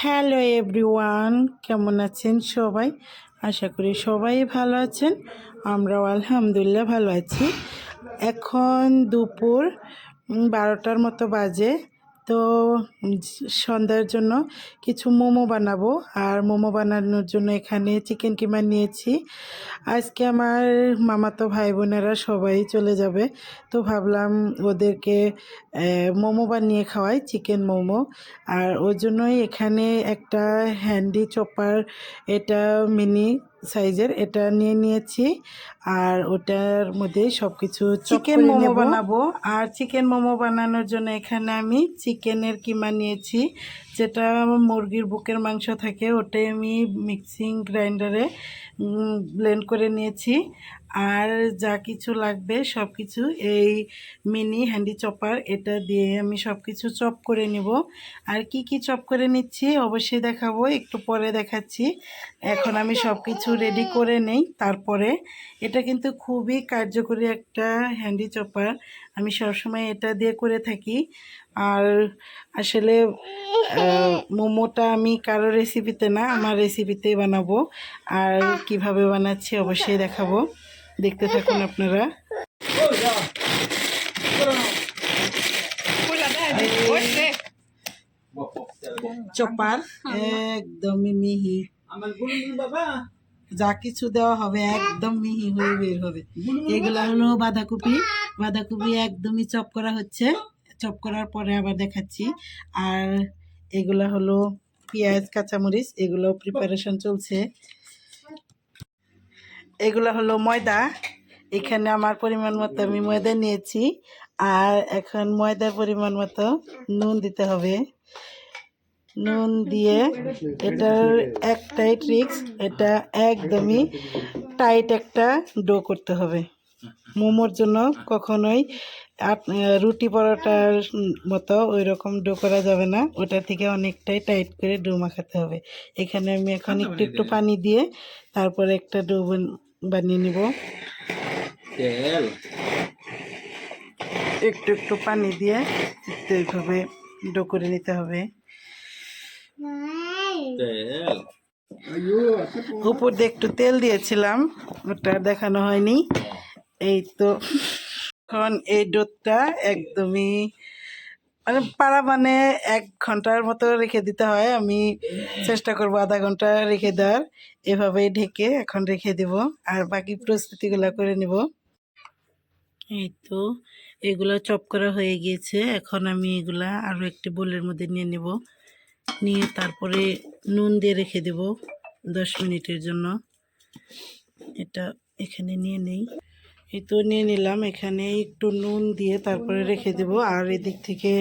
Hello everyone, কেমন আছেন সবাই? আশা করি সবাই ভালো আছেন, আমরাও আলহামদুলিল্লাহ ভালো আছি। এখন দুপুর বারোটার মতো বাজে, তো সন্ধ্যার জন্য কিছু মোমো বানাবো, আর মোমো বানানোর জন্য এখানে চিকেন কিমা নিয়েছি। আজকে আমার মামাতো ভাই বোনেরা সবাই চলে যাবে, তো ভাবলাম ওদেরকে মোমো বানিয়ে খাওয়াই চিকেন মোমো। আর ওই জন্যই এখানে একটা হ্যান্ডি চপার এটা মিনি সাইজের এটা নিয়ে নিয়েছি। আর ওটার মধ্যে সব কিছু চিকেন মোমো বানাবো। আর চিকেন মোমো বানানোর জন্য এখানে আমি চিকেনের কিমা নিয়েছি যেটা মুরগির বুকের মাংস থাকে ওটাই আমি মিক্সিং গ্রাইন্ডারে ব্লেন্ড করে নিয়েছি। আর যা কিছু লাগবে সব কিছু এই মিনি হ্যান্ডি চপার, এটা দিয়ে আমি সব কিছু চপ করে নিব। আর কি কি চপ করে নিচ্ছি অবশ্যই দেখাবো, একটু পরে দেখাচ্ছি। এখন আমি সব কিছু রেডি করে নেই, তারপরে এটা কিন্তু খুবই কার্যকরী একটা হ্যান্ডি চপার। আমি সবসময় এটা দিয়ে করে থাকি। আর আসলে মোমোটা আমি কারও রেসিপিতে না, আমার রেসিপিতেই বানাবো। আর কীভাবে বানাচ্ছি অবশ্যই দেখাবো। দেখতে থাকুন আপনারা। চপার, একদমই মিহি। যা কিছু দেওয়া হবে একদম মিহি হয়ে বের হবে। এগুলা হলো বাঁধাকপি। বাঁধাকপি একদমই চপ করা হচ্ছে। চপ করার পরে আবার দেখাচ্ছি। আর এগুলা হলো পেঁয়াজ, কাঁচামরিচ, এগুলো প্রিপারেশন চলছে। এগুলো হলো ময়দা। এখানে আমার পরিমাণ মতো আমি ময়দা নিয়েছি। আর এখন ময়দার পরিমাণ মতো নুন দিতে হবে। নুন দিয়ে এটার একটাই ট্রিক্স এটা একদমই টাইট একটা ডো করতে হবে। মোমোর জন্য কখনোই রুটি পরোটার মতো ওই রকম ডো করা যাবে না। ওটা থেকে অনেকটাই টাইট করে ডো মাখাতে হবে। এখানে আমি এখন একটু একটু পানি দিয়ে তারপরে একটা ডো বানিয়ে নিব। তেল। একটু একটু পানি দিয়ে একটু এইভাবে ডো করে নিতে হবে। তেল। উপর দিয়ে একটু তেল দিয়েছিলাম ওটা দেখানো হয়নি। এই তো এখন এই ডোটা একদমই মানে পাড়া মানে এক ঘণ্টার মতো রেখে দিতে হয়। আমি চেষ্টা করব আধা ঘণ্টা রেখে দেওয়ার। এভাবেই ঢেকে এখন রেখে দেব আর বাকি প্রস্তুতিগুলো করে নিব। এই তো এগুলো চপ করা হয়ে গিয়েছে। এখন আমি এগুলা আরও একটি বোলের মধ্যে নিয়ে নেব। নিয়ে তারপরে নুন দিয়ে রেখে দেব দশ মিনিটের জন্য। এটা এখানে নিয়ে নেই। এই তো নিয়ে নিলাম, এখানে একটু নুন দিয়ে তারপরে রেখে দেব। আর এদিক থেকে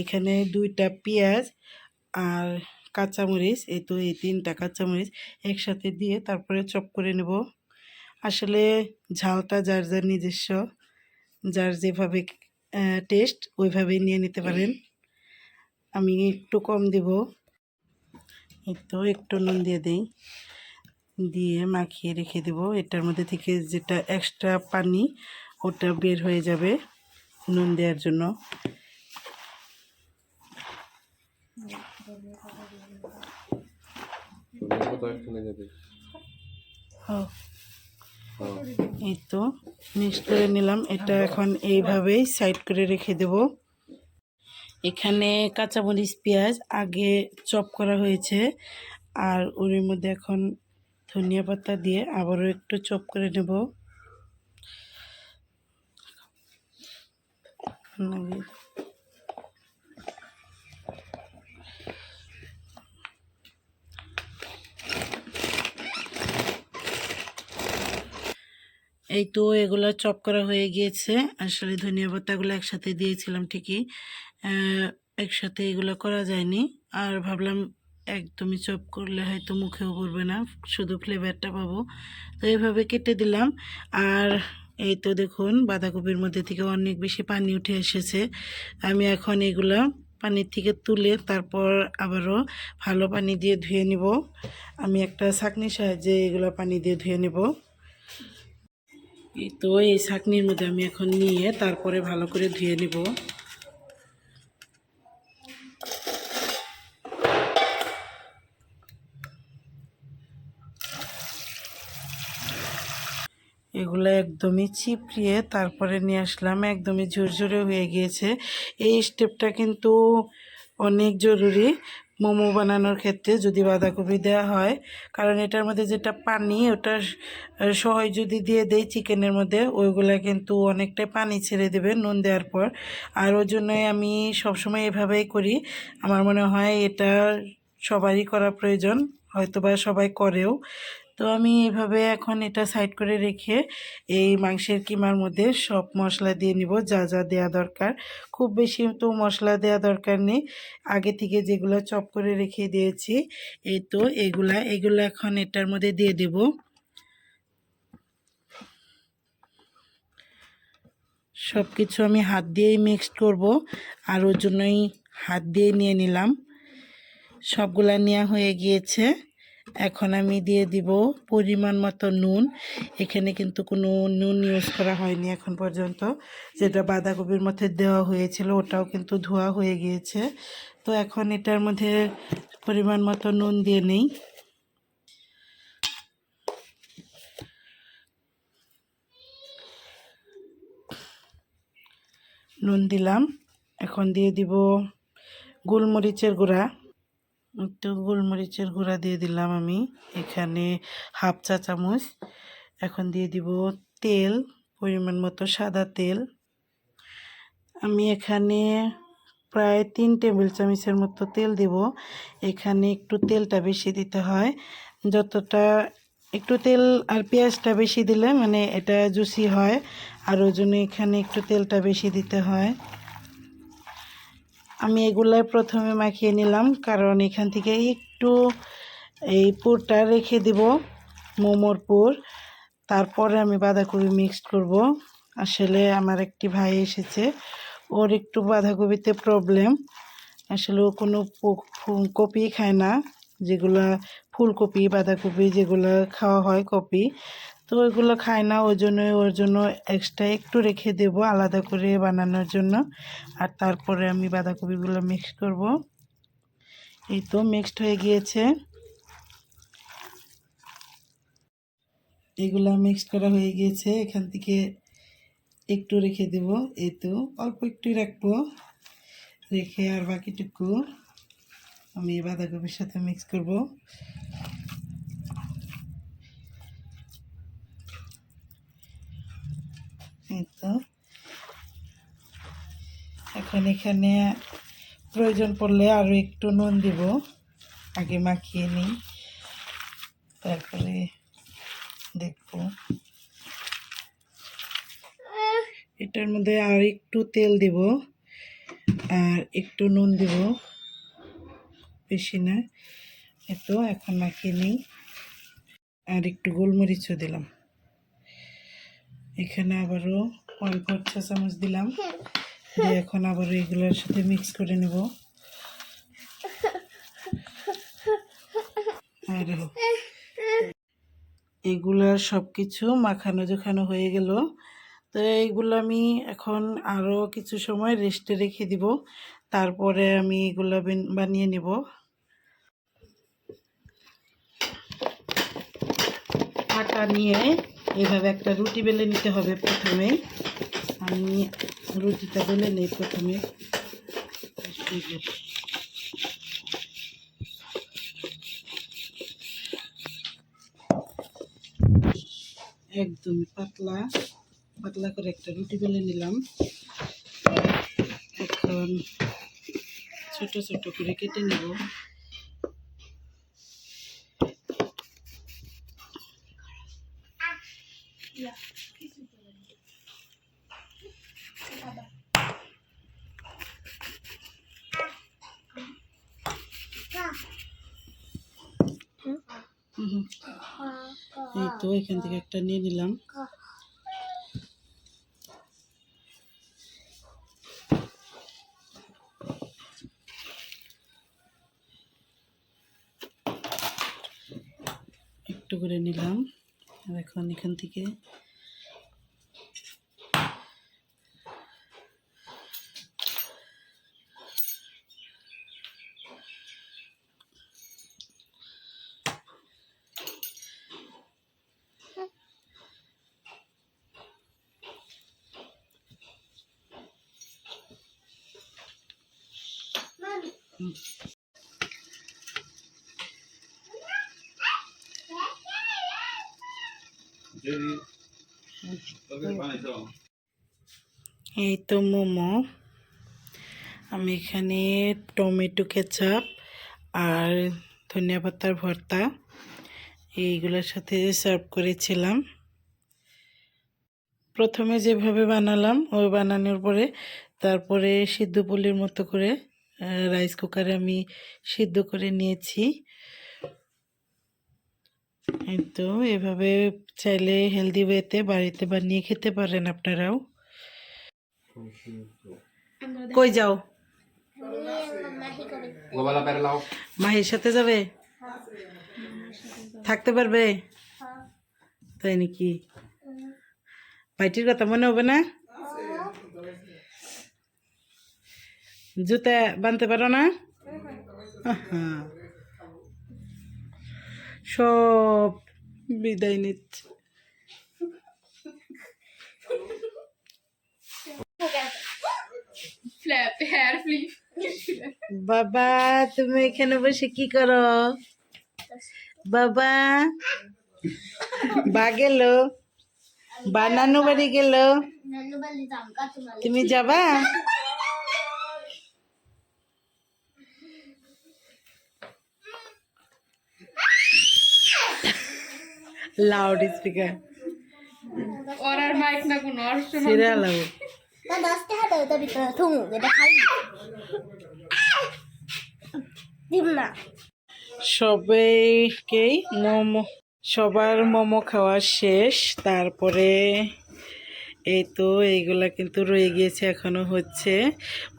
এখানে দুইটা পেঁয়াজ আর কাঁচামরিচ, এই তো এই তিনটা কাঁচামরিচ একসাথে দিয়ে তারপরে চপ করে নেব। আসলে ঝালটা যার যার নিজস্ব, যার যেভাবে টেস্ট ওইভাবেই নিয়ে নিতে পারেন। আমি একটু কম দেব। এই তো একটু নুন দিয়ে দিই। দিয়ে মাখিয়ে রেখে দেব। এটার মধ্যে থেকে যেটা এক্সট্রা পানি ওটা বের হয়ে যাবে নুন দেওয়ার জন্য। ও, এই তো মিক্স করে নিলাম। এটা এখন এইভাবেই সাইড করে রেখে দেব। এখানে কাঁচামরিচ পেঁয়াজ আগে চপ করা হয়েছে। আর ওর মধ্যে এখন ধনিয়া পাতা দিয়ে আবারও একটু চপ করে নেব। এই তো এগুলো চপ করা হয়ে গিয়েছে। আসলে ধনিয়া পাতাগুলো একসাথে দিয়েছিলাম ঠিকই। একসাথে এগুলো করা যায়নি। আর ভাবলাম একদমই চপ করলে হয়তো মুখেও পড়বে না, শুধু ফ্লেভারটা পাবো। তো এইভাবে কেটে দিলাম। আর এই তো দেখুন, বাঁধাকপির মধ্যে থেকে অনেক বেশি পানি উঠে এসেছে। আমি এখন এগুলা পানির থেকে তুলে তারপর আবারও ভালো পানি দিয়ে ধুয়ে নিব। আমি একটা ছাঁকনির সাহায্যে এগুলো পানি দিয়ে ধুয়ে নেব। এই তো এই ছাঁকনির মধ্যে আমি এখন নিয়ে তারপরে ভালো করে ধুয়ে নিব। এগুলো একদমই চিপড়িয়ে তারপরে নিয়ে আসলাম, একদমই ঝুরঝুরে হয়ে গিয়েছে। এই স্টেপটা কিন্তু অনেক জরুরি মোমো বানানোর ক্ষেত্রে যদি বাঁধাকপি দেওয়া হয়। কারণ এটার মধ্যে যেটা পানি, ওটা সহজ যদি দিয়ে দেই চিকেনের মধ্যে, ওইগুলা কিন্তু অনেকটাই পানি ছেড়ে দেবে নুন দেওয়ার পর। আর ওই জন্যই আমি সবসময় এভাবেই করি। আমার মনে হয় এটা সবারই করা প্রয়োজন হয়তো বা সবাই করেও। তো আমি এভাবে এখন এটা সাইড করে রেখে এই মাংসের কিমার মধ্যে সব মশলা দিয়ে নিব, যা যা দেওয়া দরকার। খুব বেশি তো মশলা দেওয়া দরকার নেই। আগে থেকে যেগুলো চপ করে রেখে দিয়েছি, এই তো এগুলা, এগুলো এখন এটার মধ্যে দিয়ে দেব। সব কিছু আমি হাত দিয়েই মিক্সড করব, আর ওর জন্যই হাত দিয়ে নিয়ে নিলাম। সবগুলা নেওয়া হয়ে গিয়েছে। এখন আমি দিয়ে দিব পরিমাণ মতো নুন। এখানে কিন্তু কোনো নুন ইউজ করা হয়নি এখন পর্যন্ত। যেটা বাঁধাকপির মধ্যে দেওয়া হয়েছিল, ওটাও কিন্তু ধোয়া হয়ে গিয়েছে। তো এখন এটার মধ্যে পরিমাণ মতো নুন দিয়ে নেই। নুন দিলাম। এখন দিয়ে দিব গোলমরিচের গুঁড়া। একটু গোলমরিচের গুঁড়া দিয়ে দিলাম আমি। এখানে হাফ চা চামচ। এখন দিয়ে দিব তেল, পরিমাণ মতো সাদা তেল। আমি এখানে প্রায় তিন টেবিল চামচের মতো তেল দিব। এখানে একটু তেলটা বেশি দিতে হয়। যতটা একটু তেল আর পেঁয়াজটা বেশি দিলে মানে এটা জুসি হয়। আর ওই জন্য এখানে একটু তেলটা বেশি দিতে হয়। আমি এগুলাই প্রথমে মাখিয়ে নিলাম, কারণ এখান থেকে একটু এই পুরটা রেখে দিব, মোমোর পুর। তারপরে আমি বাঁধাকপি মিক্সড করব। আসলে আমার একটি ভাই এসেছে, ওর একটু বাঁধাকপিতে প্রবলেম আসলে ও কোনো কপি খায় না, যেগুলা ফুলকপি, বাঁধাকপি যেগুলো খাওয়া হয় কপি। তো ওইগুলো খায় না, ওই জন্য, ওর জন্য এক্সট্রা একটু রেখে দেব আলাদা করে বানানোর জন্য। আর তারপরে আমি বাঁধাকপিগুলো মিক্স করব। এই তো মিক্সড হয়ে গিয়েছে। এগুলো মিক্স করা হয়ে গিয়েছে, এখান থেকে একটু রেখে দেব। এই তো অল্প একটু রাখব। রেখে আর বাকিটুকু আমি বাঁধাকপির সাথে মিক্স করব। তো এখন এখানে প্রয়োজন পড়লে আরও একটু নুন দিব। আগে মাখিয়ে নিই। তারপরে দেখব। এটার মধ্যে আর একটু তেল দিব আর একটু নুন দিব। বেশি না। এত, এখন মাখিয়ে নিই। আর একটু গোলমরিচও দিলাম। এখানে আবারও ফোর চা চামচ দিলাম। দিয়ে এখন আবারও এগুলোর সাথে মিক্স করে নেব। আর এগুলার সব কিছু মাখানো জোখানো হয়ে গেল। তো এইগুলো আমি এখন আরও কিছু সময় রেস্টে রেখে দিব। তারপরে আমি এগুলো বানিয়ে নিব। আটা নিয়ে এভাবে একটা রুটি বেলে নিতে হবে প্রথমে। আমি রুটিটা বেলে নেই প্রথমে। একদমই পাতলা পাতলা করে একটা রুটি বেলে নিলাম। এখন ছোট ছোট করে কেটে নেব। এই তো এখান থেকে একটা নিয়ে নিলাম। একটু করে নিলাম। আর এখন এখান থেকে এই তো মোমো। আমি এখানে টমেটো কেচাপ আর ধনিয়া পাতার ভর্তা, এইগুলোর সাথে সার্ভ করেছিলাম। প্রথমে যেভাবে বানালাম, ওই বানানোর পরে তারপরে সিদ্ধ পুলির মতো করে রাইস কুকারে আমি সিদ্ধ করে নিয়েছি। তো এভাবে চাইলে হেলদি ওয়েতে বাড়িতে বানিয়ে খেতে পারেন আপনারাও। কই যাও? মাহির সাথে যাবে? থাকতে পারবে? তাই নাকি? ভাইটির কথা মনে হবে না? জুতা বানতে পারো না? সব বিদায় নিচ্ছে। বাবা তুমি এখানে বসে কি করো? বাবা বা গেল? বা নানু বাড়ি গেল তুমি যাবা? লাউড স্পিকার ওর আর মাইক না কোনো আর সিরিয়াল লাউ না দশটা হাতে তো ভিতরে থুমু এটা খাই দিব না। সবাইকেই মোমো সবার মোমো খাওয়া শেষ তারপরে এই তো এইগুলা কিন্তু রয়ে গিয়েছে, এখনও হচ্ছে।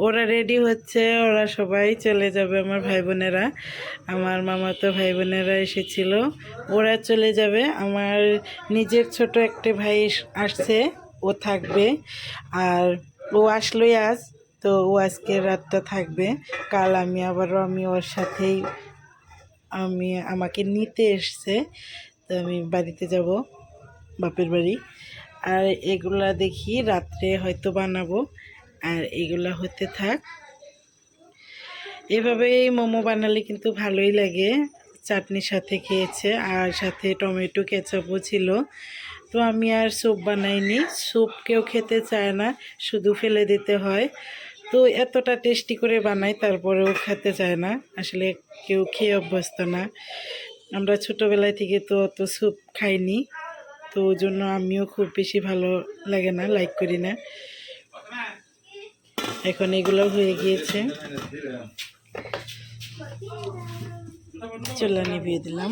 ওরা রেডি হচ্ছে, ওরা সবাই চলে যাবে আমার ভাই বোনেরা আমার মামাতো ভাই বোনেরা এসেছিল, ওরা চলে যাবে। আমার নিজের ছোট একটা ভাই আসছে, ও থাকবে। আর ও আসলোই আজ, তো ও আজকে রাতটা থাকবে। কাল আমি আবারও, আমি ওর সাথেই, আমি, আমাকে নিতে এসছে, তো আমি বাড়িতে যাব, বাপের বাড়ি। আর এগুলা দেখি রাত্রে হয়তো বানাবো। আর এগুলা হতে থাক। এভাবেই মোমো বানালে কিন্তু ভালোই লাগে। চাটনির সাথে খেয়েছে আর সাথে টমেটো কেচাপও ছিল। তো আমি আর স্যুপ বানাইনি। স্যুপ কেউ খেতে চায় না, শুধু ফেলে দিতে হয়। তো এতটা টেস্টি করে বানাই তারপরেও খেতে চায় না। আসলে কেউ খেয়ে অভ্যস্ত না। আমরা ছোটোবেলায় থেকে তো অত স্যুপ খাইনি। তো ওই জন্য আমিও খুব বেশি ভালো লাগে না লাইক করি না। এখন এগুলো হয়ে গিয়েছে। চুলা নিভিয়ে দিলাম।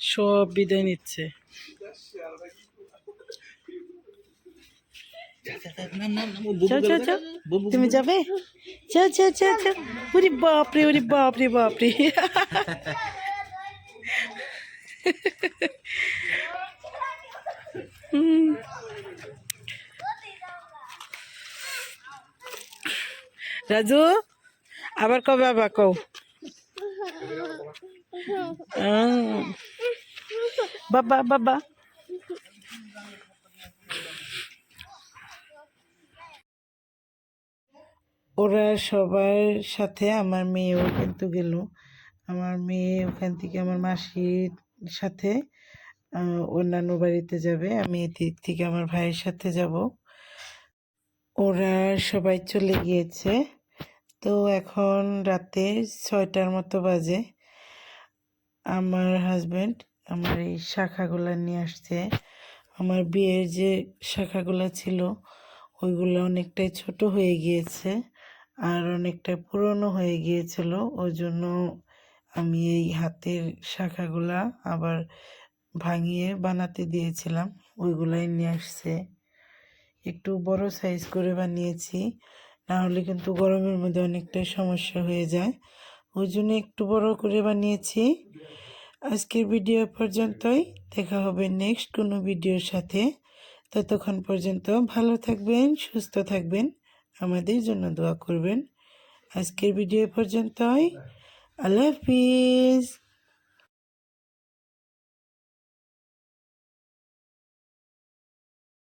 সব বিদায় নিচ্ছে। তুমি যাবে? যাও যাও যাও ওরে বাপরে ওরে বাপরে বাপরে। রাজু, আবার কবে আবার কও। বাবা বাবা। ওরা সবার সাথে আমার মেয়েও কিন্তু গেল। আমার মেয়ে ওখান থেকে আমার মাসির সাথে অন্যান্য বাড়িতে যাবে। আমি এদিক থেকে আমার ভাইয়ের সাথে যাব। ওরা সবাই চলে গিয়েছে। তো এখন রাতে ছয়টার মতো বাজে। আমার হাজব্যান্ড আমার এই শাখাগুলো নিয়ে আসছে। আমার বিয়ের যে শাখাগুলো ছিল, ওইগুলো অনেকটাই ছোট হয়ে গিয়েছে। আর অনেকটা পুরনো হয়ে গিয়েছিল। ওই জন্য আমি এই হাতের শাখাগুলা আবার ভাঙিয়ে বানাতে দিয়েছিলাম। ওইগুলাই নিয়ে আসছে। একটু বড় সাইজ করে বানিয়েছি। না হলে কিন্তু গরমের মধ্যে অনেকটাই সমস্যা হয়ে যায়। ওই জন্য একটু বড় করে বানিয়েছি। আজকের ভিডিও পর্যন্তই। দেখা হবে নেক্সট কোনো ভিডিওর সাথে। ততক্ষণ পর্যন্ত ভালো থাকবেন, সুস্থ থাকবেন। আমাদের জন্য দোয়া করবেন। আজকের ভিডিও পর্যন্তই। আল্লাহ হাফিজ।